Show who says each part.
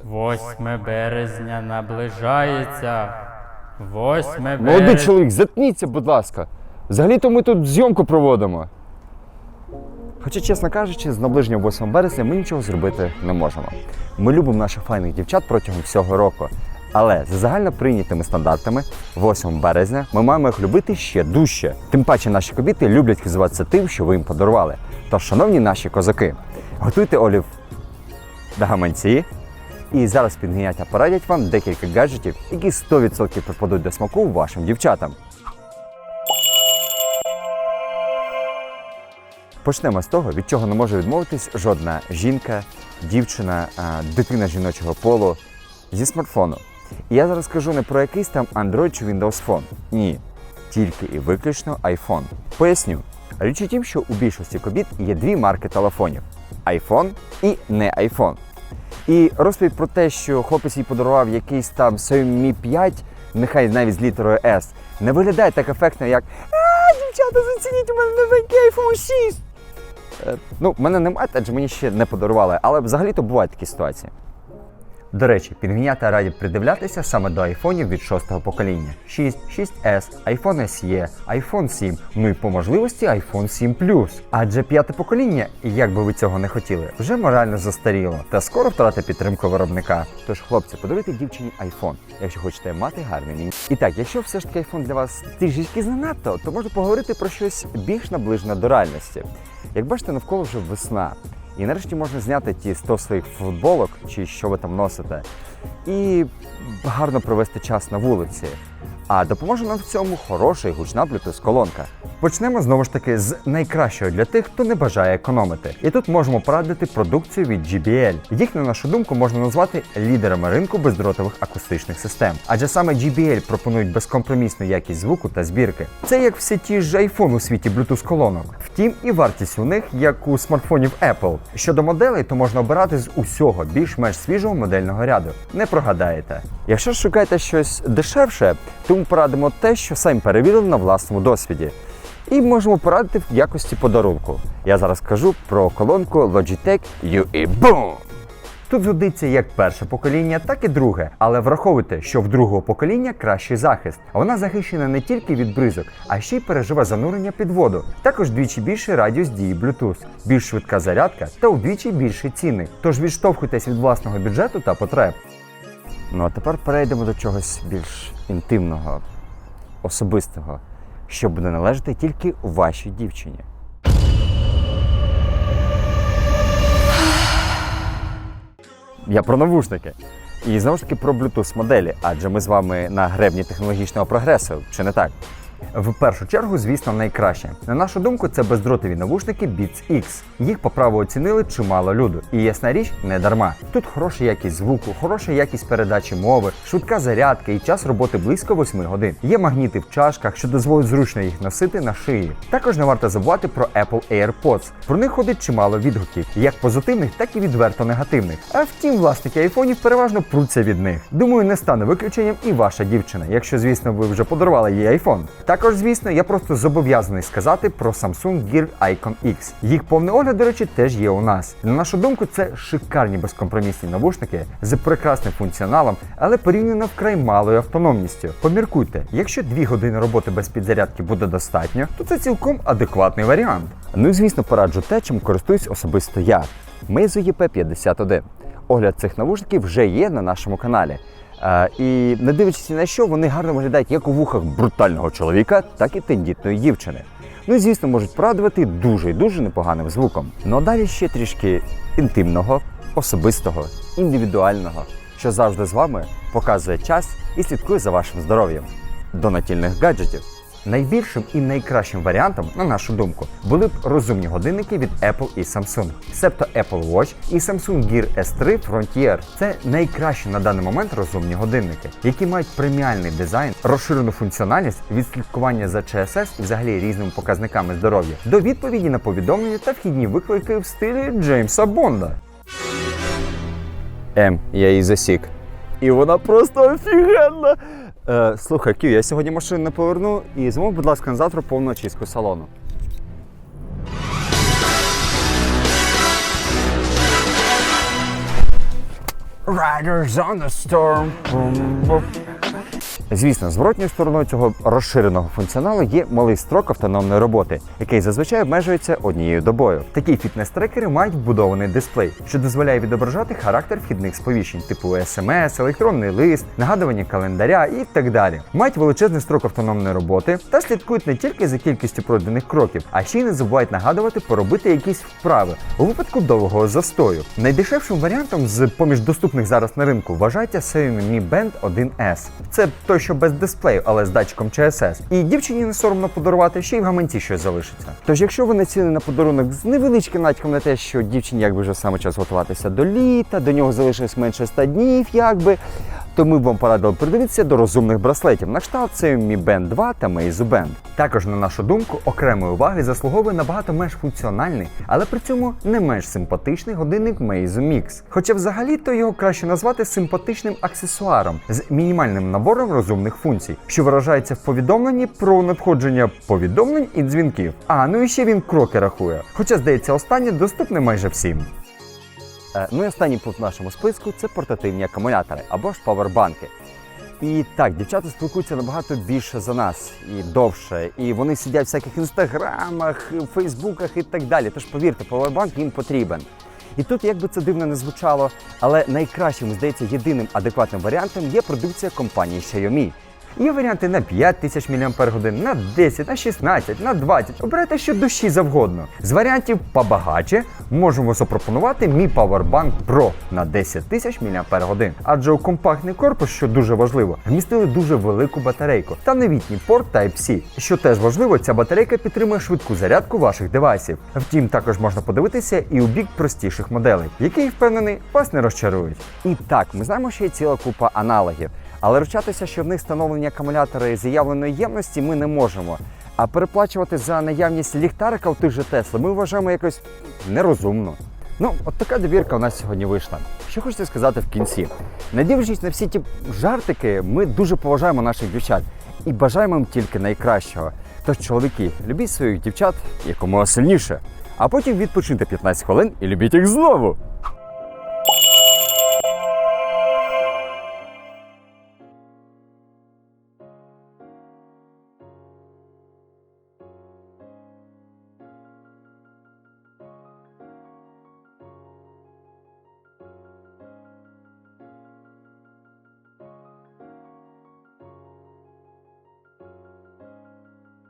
Speaker 1: 8 березня наближається. 8 березня.
Speaker 2: Молодий чоловік, затніться, будь ласка. Взагалі-то ми тут зйомку проводимо. Хоча, чесно кажучи, з наближенням 8 березня ми нічого зробити не можемо. Ми любимо наших файних дівчат протягом всього року. Але за загально прийнятими стандартами, 8 березня ми маємо їх любити ще дужче. Тим паче наші кобіти люблять хизуватися тим, що ви їм подарували. Тож, шановні наші козаки, готуйте олів на гаманці. І зараз підгняття порадять вам декілька гаджетів, які 100% припадуть до смаку вашим дівчатам. Почнемо з того, від чого не може відмовитись жодна жінка, дівчина, дитина жіночого полу зі смартфону. І я зараз кажу не про якийсь там Android чи Windows Phone. Ні, тільки і виключно iPhone. Поясню. Річ у тім, що у більшості кобіт є дві марки телефонів: iPhone і не iPhone. І розповідь про те, що хлопець їй подарував якийсь там Xiaomi 5, нехай навіть з літерою S, не виглядає так ефектно, як А, дівчата, зацініть у мене новенький iPhone 6. Е, ну, мене немає, адже мені ще не подарували, але взагалі-то бувають такі ситуації. До речі, пінгвінята раді придивлятися саме до айфонів від шостого покоління: 6, 6S, iPhone SE, iPhone 7, ну і по можливості iPhone 7 Plus. Адже п'яте покоління, як би ви цього не хотіли, вже морально застаріло та скоро втратить підтримку виробника. Тож, хлопці, подаруйте дівчині iPhone, якщо хочете мати гарний лінь. І так, якщо все ж таки iPhone для вас трішечки занадто, то можна поговорити про щось більш наближене до реальності. Як бачите, навколо вже весна. І нарешті можна зняти ті 100 своїх футболок, чи що ви там носите, і гарно провести час на вулиці. А допоможе нам в цьому хороша і гучна Bluetooth колонка. Почнемо знову ж таки з найкращого для тих, хто не бажає економити. І тут можемо порадити продукцію від JBL. Їх, на нашу думку, можна назвати лідерами ринку бездротових акустичних систем. Адже саме JBL пропонують безкомпромісну якість звуку та збірки. Це як всі ті ж iPhone у світі Bluetooth колонок. Втім, і вартість у них, як у смартфонів Apple. Щодо моделей, то можна обирати з усього більш-менш свіжого модельного ряду. Не прогадаєте. Якщо ж шукаєте щось дешевше, тому порадимо те, що самі перевірили на власному досвіді. І можемо порадити в якості подарунку. Я зараз кажу про колонку Logitech UE Boom. Тут згодиться як перше покоління, так і друге. Але враховуйте, що в другого покоління кращий захист. Вона захищена не тільки від бризок, а ще й переживе занурення під воду. Також двічі більший радіус дії Bluetooth, більш швидка зарядка та удвічі більший цінник. Тож відштовхуйтесь від власного бюджету та потреб. Ну а тепер перейдемо до чогось більш інтимного, особистого, що буде належати тільки вашій дівчині. Я про навушники. І знову ж таки про Bluetooth моделі, адже ми з вами на гребні технологічного прогресу, чи не так? В першу чергу, звісно, найкраще. На нашу думку, це бездротові навушники Beats X. Їх по праву оцінили чимало люду. І ясна річ, не дарма. Тут хороша якість звуку, хороша якість передачі мови, швидка зарядка і час роботи близько 8 годин. Є магніти в чашках, що дозволить зручно їх носити на шиї. Також не варто забувати про Apple AirPods. Про них ходить чимало відгуків, як позитивних, так і відверто негативних. А втім, власники айфонів переважно пруться від них. Думаю, не стане виключенням і ваша дівчина, якщо, звісно, ви вже подарували їй iPhone. Також, звісно, я просто зобов'язаний сказати про Samsung Gear Icon X. Їх повний огляд, до речі, теж є у нас. На нашу думку, це шикарні безкомпромісні навушники з прекрасним функціоналом, але порівняно вкрай малою автономністю. Поміркуйте, якщо 2 години роботи без підзарядки буде достатньо, то це цілком адекватний варіант. Ну і звісно, пораджу те, чим користуюсь особисто я. Meizu EP51. Огляд цих навушників вже є на нашому каналі. Е, і не дивлячись на що, вони гарно виглядають як у вухах брутального чоловіка, так і тендітної дівчини. Ну і звісно, можуть порадувати дуже і дуже непоганим звуком. Ну а далі ще трішки інтимного, особистого, індивідуального, що завжди з вами показує час і слідкує за вашим здоров'ям. До натільних гаджетів. Найбільшим і найкращим варіантом, на нашу думку, були б розумні годинники від Apple і Samsung, себто Apple Watch і Samsung Gear S3 Frontier. Це найкращі на даний момент розумні годинники, які мають преміальний дизайн, розширену функціональність, відслідкування за ЧСС і взагалі різними показниками здоров'я, до відповіді на повідомлення та вхідні виклики в стилі Джеймса Бонда. М, я її засік. І вона просто офігенна. Е, слухай, Кю, я сьогодні машину не поверну і змов, будь ласка, на завтра повну очистку салону. Riders on the storm. Звісно, зворотньою стороною цього розширеного функціоналу є малий строк автономної роботи, який зазвичай обмежується однією добою. Такі фітнес-трекери мають вбудований дисплей, що дозволяє відображати характер вхідних сповіщень, типу смс, електронний лист, нагадування календаря і так далі. Мають величезний строк автономної роботи та слідкують не тільки за кількістю пройдених кроків, а ще й не забувають нагадувати поробити якісь вправи у випадку довгого застою. Найдешевшим варіантом з поміж доступних зараз на ринку вважається Xiaomi Mi Band 1S. Це той, що без дисплею, але з датчиком CSS. І дівчині не соромно подарувати, ще й в гаманці щось залишиться. Тож, якщо ви націлені на подарунок з невеличким натяком на те, що дівчині якби вже саме час готуватися до літа, до нього залишилось менше 100 днів, якби. То ми б вам порадили придивитися до розумних браслетів на кшталт Xiaomi Band 2 та Meizu Band. Також, на нашу думку, окремої уваги заслуговує набагато менш функціональний, але при цьому не менш симпатичний годинник Meizu Mix. Хоча взагалі-то його краще назвати симпатичним аксесуаром з мінімальним набором розумних функцій, що виражається в повідомленні про надходження повідомлень і дзвінків. А ну і ще він кроки рахує. Хоча, здається, останнє доступне майже всім. Е, Ну і останній пункт в нашому списку це портативні акумулятори або ж павербанки. І так, дівчата спілкуються набагато більше за нас і довше. І вони сидять в всяких інстаграмах, фейсбуках і так далі. Тож повірте, павербанк їм потрібен. І тут, як би це дивно не звучало, але найкращим, здається, єдиним адекватним варіантом є продукція компанії Xiaomi. Є варіанти на 5000 мАч, на 10, на 16, на 20. Обирайте що душі завгодно. З варіантів побагаче можемо запропонувати Mi Powerbank Pro на 10 тисяч мАч. Адже у компактний корпус, що дуже важливо, вмістили дуже велику батарейку та новітній порт Type-C. Що теж важливо, ця батарейка підтримує швидку зарядку ваших девайсів. Втім, також можна подивитися і у бік простіших моделей, які впевнений вас не розчарують. І так, ми знаємо, що є ціла купа аналогів. Але ручатися, що в них встановлені акумулятори заявленої ємності, ми не можемо. А переплачувати за наявність ліхтарика у тих же Тесла ми вважаємо якось нерозумно. Ну, от така добірка у нас сьогодні вийшла. Що хочеться сказати в кінці? Не дивлячись на всі ті жартики, ми дуже поважаємо наших дівчат і бажаємо їм тільки найкращого. Тож, чоловіки, любіть своїх дівчат якомога сильніше, а потім відпочиньте 15 хвилин і любіть їх знову.